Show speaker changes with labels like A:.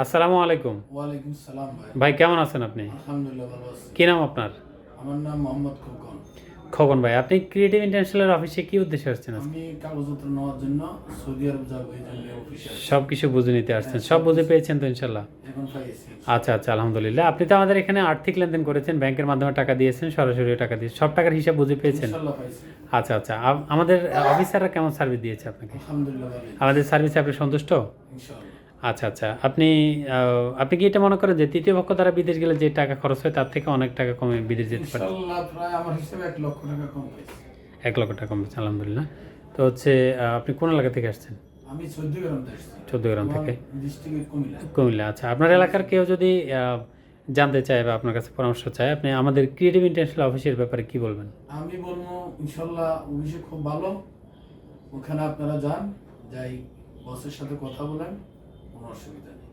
A: আসসালামু আলাইকুম।
B: ওয়ালাইকুম সালাম ভাই।
A: ভাই কেমন আছেন আপনি?
B: আলহামদুলিল্লাহ ভালো আছি।
A: কি নাম আপনার?
B: আমার নাম মোহাম্মদ খোকন।
A: খগন ভাই আপনি ক্রিয়েটিভ ইন্টারন্যাশনাল অফিসে কি উদ্দেশ্যে আসছেন?
B: আমি কাগজপত্র নেওয়ার জন্য সৌদি আরব যাব এই জন্য অফিসে।
A: সব কিছু বুঝে নিতে আসছেন। সব বুঝে পেয়েছেন তো ইনশাল্লাহ?
B: এখন পাইছি
A: আচ্ছা আচ্ছা আলহামদুলিল্লাহ। আপনি তো আমাদের এখানে আর্থিক লেনদেন করেছেন ব্যাংকের মাধ্যমে টাকা দিয়েছেন সরাসরি টাকা দিয়ে। সব টাকার হিসাব বুঝে পেয়েছেন? আচ্ছা আচ্ছা আমাদের অফিসাররা কেমন সার্ভিস দিয়েছে আপনাকে?
B: আলহামদুলিল্লাহ
A: আমাদের সার্ভিসে আপনি সন্তুষ্ট?
B: ইনশাল্লাহ।
A: আচ্ছা আচ্ছা। আপনি আপনি কি এটা মনে করেন যে তৃতীয় পক্ষ দ্বারা বিদেশ গেলে যে টাকা খরচ হয় তার থেকে অনেক টাকা কমে বিদেশ যেতে পারে?
B: প্রায় আমার হিসেবে এক লক্ষ টাকা কম
A: এক লক্ষ টাকা কমেছে আলহামদুলিল্লাহ। তো হচ্ছে আপনি কোন এলাকা থেকে আসছেন?
B: আমি চোদ্দ গ্রাম
A: থেকে?
B: কুমিল্লা।
A: আচ্ছা। আপনার এলাকার কেউ যদি জানতে চায় বা আপনার কাছে পরামর্শ চায় আপনি আমাদের ক্রিয়েটিভ ইন্টারন্যাশনাল অফিসের ব্যাপারে কি বলবেন?
B: আমি বলব ইনশাল্লাহ অফিসে খুব ভালো। ওখানে আপনারা যান যাই বসের সাথে কথা বলেন। কোনো অসুবিধা নেই।